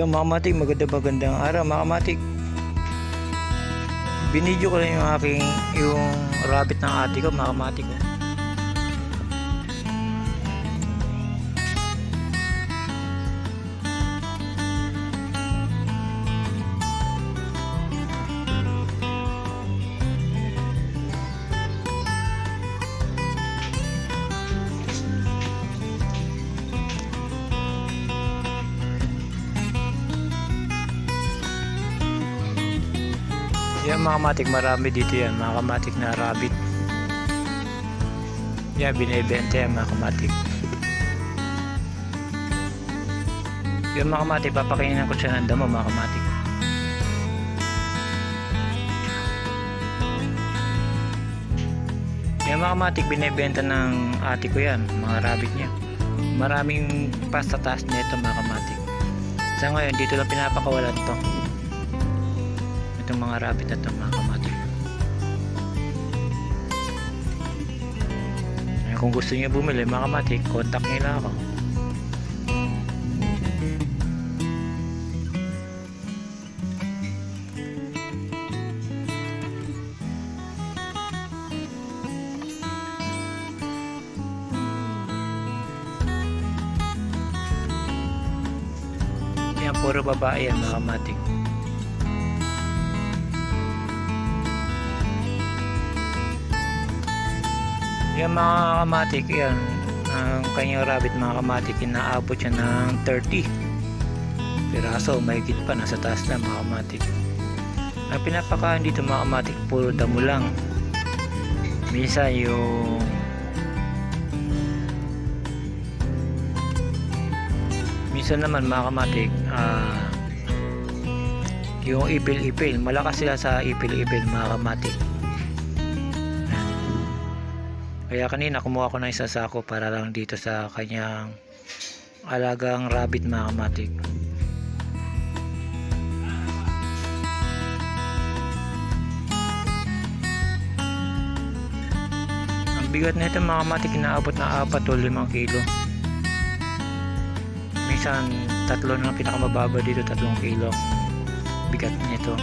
Yung mga kamatik, maganda magandang araw mga kamatik. Binidyo ko lang yung aking yung rabbit ng ate ko mga kamatik ko. Yan mga kamatik, marami dito yan mga kamatik na rabbit. Yan, binibenta yan mga kamatik. Yan mga kamatik, papakainin ko siya ng damo mga kamatik. Yan mga kamatik, binibenta ng ate ko yan, mga rabbit niya. Maraming pastataas nito mga kamatik. Sa ngayon, dito lang pinapakawalan to itong mga rabbit na itong mga Ayan, kung gusto niyo bumili mga kamatik contact niyo lang ako. Yan puro babae yan mga kamatik Yung mga kamatik, yan, ang kanyang rabbit mga kamatik, inaabot siya ng 30 piraso, mahigit pa, nasa taas na mga kamatik. Ang pinapakain dito mga kamatik, puro damo lang. Minsan yung minsan naman mga kamatik, ah, yung ipil-ipil, malakas sila sa ipil-ipil mga kamatik. Kaya kanina kumuha ko ng isa sako para lang dito sa kanyang alagang rabbit mga kamatik. Ang bigat nito mga kamatik inaabot na 4 o 5 kilo. Minsan tatlo na pinakamababa dito 3 kilo. Bigat nito.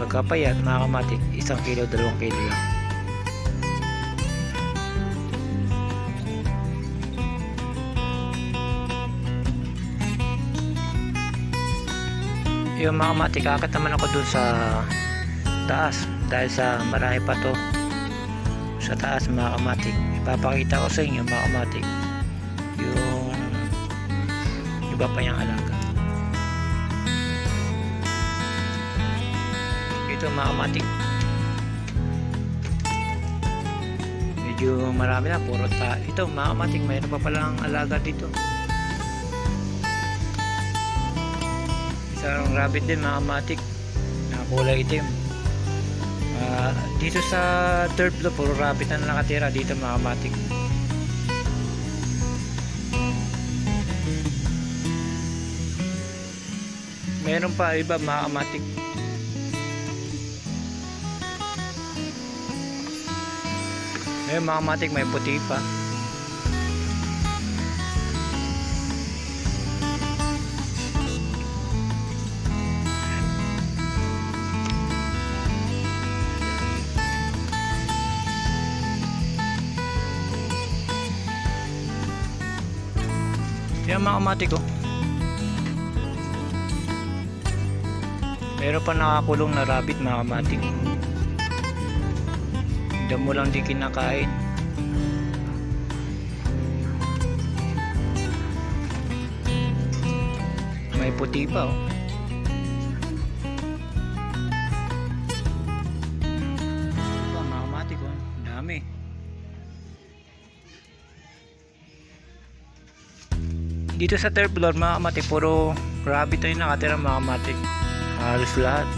Pagkapayat mga kamatik, 1 kilo 2 kilo lang. Yung mga kamatik akit naman ako dun sa taas dahil sa marami pa to. Sa taas mga kamatik. Ipapakita ko sa inyo mga kamatik yung iba pa yung alaga. Ito mga kamatik. Medyo marami na puro ta ito mga kamatik mayroon pa palang alaga dito isang rabbit din mga matik na kulay itim. Ah, dito sa third floor puro rabbit na nakatira dito mga matik. Meron pa iba mga matik. Ngayon mga matik may puti pa Yan mga kamati ko. Meron pa nakakulong na rabbit mga kamati. Damo lang di kinakain. May puti pa oh. Dito sa third floor mga kamati puro rabbit yung nakatira mga kamati. Halos lahat.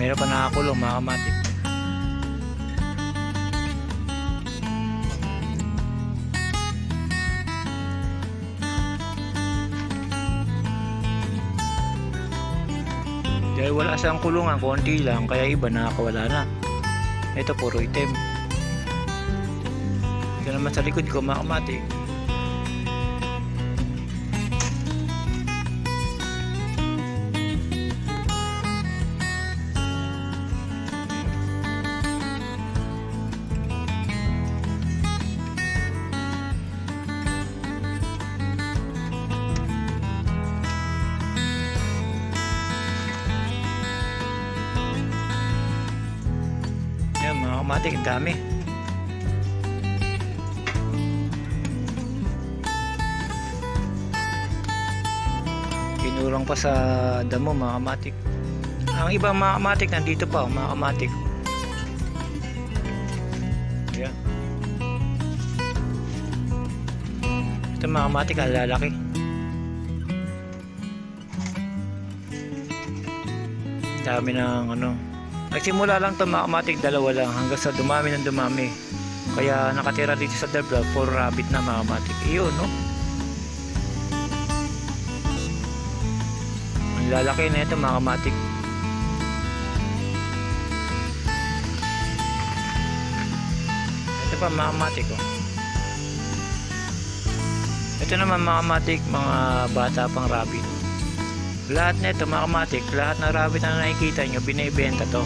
Meron pa nakakulong mga kamati. Dahil wala siyang kulungan konti lang kaya iba nakakawala na. Ito puro itim. Ito naman sa likod ko mga kamati kamatik, ang dami. Kinurang pa sa damo mga kamatik. Ang ibang mga kamatik nandito pa, mga kamatik. Yan. Ito mga kamatik, ang lalaki. Dami ng ano. Nagsimula lang ito mga kamatik, dalawa lang hanggang sa dumami ng dumami. Kaya nakatira dito sa Debra, for rabbit na mga kamatik. Iyon, no? Ang lalaki na ito mga kamatik. Ito pa mga kamatik, oh. Ito naman mga kamatik, mga bata pang rabbit. Lahat na ito mga lahat ng rabbit na nakikita nyo, binibenta to.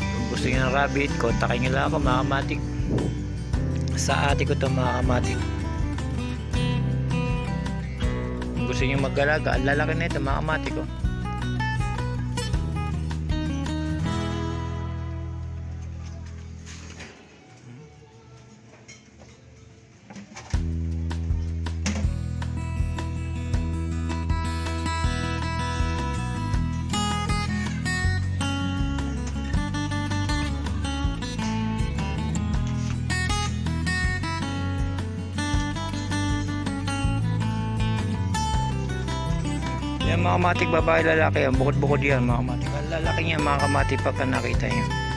Kung gusto nyo ng rabbit, kontakin nyo lang ako mga. Sa ate ko to mga kamatik. Kung gusto nyo ang lalaki na ito mga kamatik ko. Yan mga kamatik, babae, lalaki yan. Bukod-bukod yan mga kamatik. Ang lalaki niya mga kamatik pagka nakita nyo.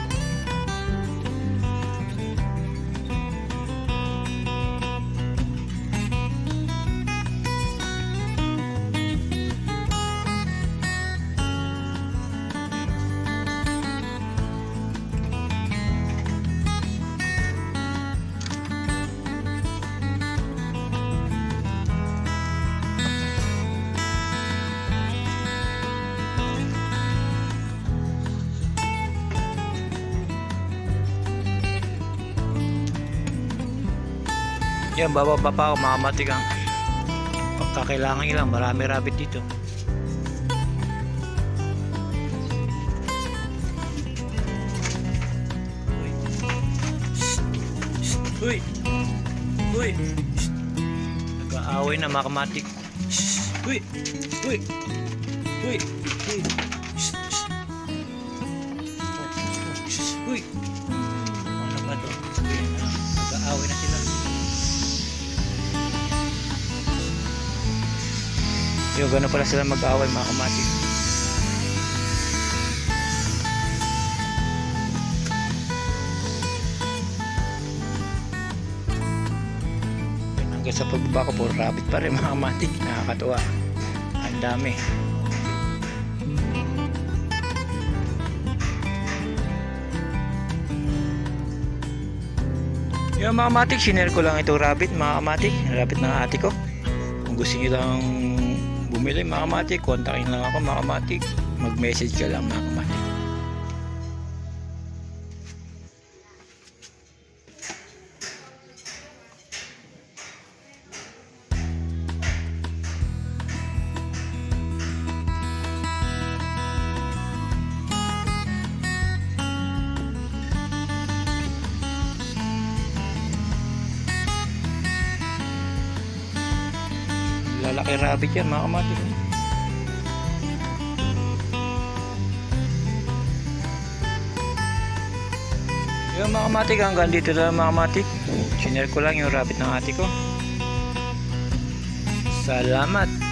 Yan, bababa pa ako mga kamatik ang pagkakailangan nyo lang. Marami rabbit dito. Uy! Uy! Nag-aaway na mga kamatik. Uy! Uy! Uy! Uy! Yo, gano'n pala sila mag-aaway mga kamatik. Yan, Hanggang sa pagbaba ko, puro rabbit pa rin mga kamatik. Nakakatuwa. Ang dami. Yung mga kamatik, sinare ko lang ito rabbit, mga kamatik. Rabbit ng ate ko. Kung gusto nyo lang bumili mga kamatik, kontakin lang ako mga kamatik. Mag-message ka lang mga kamatik. Lalaki rabbit yan mga kamatik. Yung mga kamatik hanggang dito lang mga kamatik. Sinare ko lang yung rabbit ng ate ko. Salamat.